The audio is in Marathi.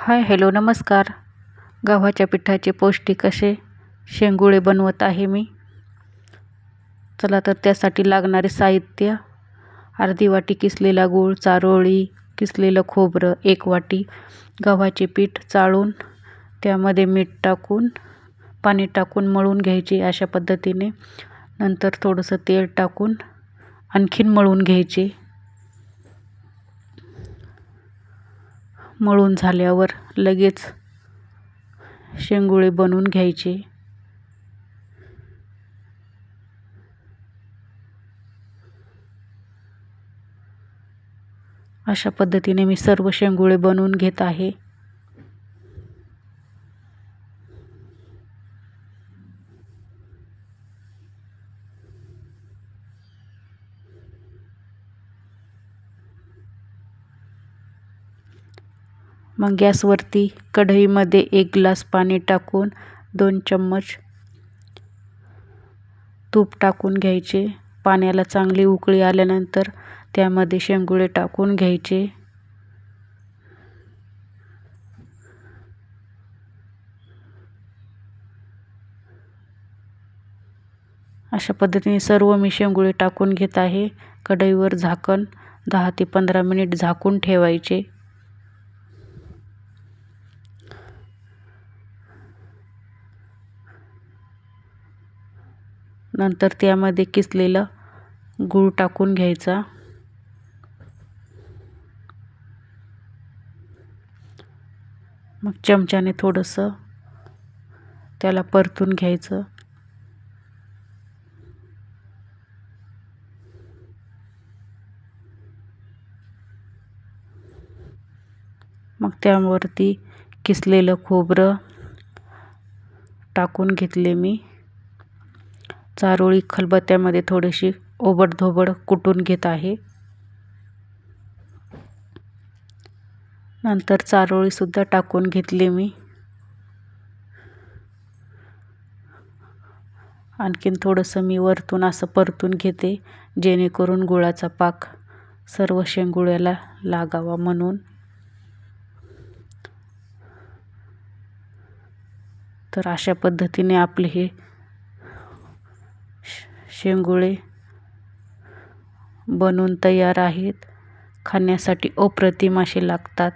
हाय हॅलो नमस्कार. गव्हाच्या पिठाचे पौष्टिक असे शेंगुळे बनवत आहे मी. चला तर त्यासाठी लागणारे साहित्य अर्धी वाटी किसलेला गूळ चारोळी किसलेलं खोबरं एक वाटी गव्हाचे पीठ चाळून त्यामध्ये मीठ टाकून पाणी टाकून मळून घ्यायचे अशा पद्धतीने. नंतर थोडंसं तेल टाकून आणखीन मळून घ्यायचे. मळून झाल्यावर लगेच शेंगुळे बनवून घ्यायचे. अशा पद्धतीने मी सर्व शेंगुळे बनवून घेत आहे. मग गॅसवरती कढईमध्ये एक ग्लास पाणी टाकून दोन चम्मच तूप टाकून घ्यायचे. पाण्याला चांगली उकळी आल्यानंतर त्यामध्ये शेंगुळे टाकून घ्यायचे. अशा पद्धतीने सर्व मी शेंगुळे टाकून घेत आहे. कढईवर झाकण दहा ते पंधरा मिनिट झाकून ठेवायचे. नंतर त्यामध्ये किसलेलं गूळ टाकून घ्यायचा. मग चमच्याने थोडंसं त्याला परतून घ्यायचं. मग त्यावरती किसलेलं खोबरं टाकून घेतले मी. चारोळी खलबत्त्यामध्ये थोडीशी ओबडधोबड कुटून घेत आहे. नंतर चारोळीसुद्धा टाकून घेतली मी. आणखीन थोडंसं मी वरतून असं परतून घेते जेणेकरून गुळाचा पाक सर्व शेंगुळ्याला लागावा म्हणून. तर अशा पद्धतीने आपले हे शेंगुळे बनवून तयार आहेत. खाण्यासाठी अप्रतिम असे लागतात.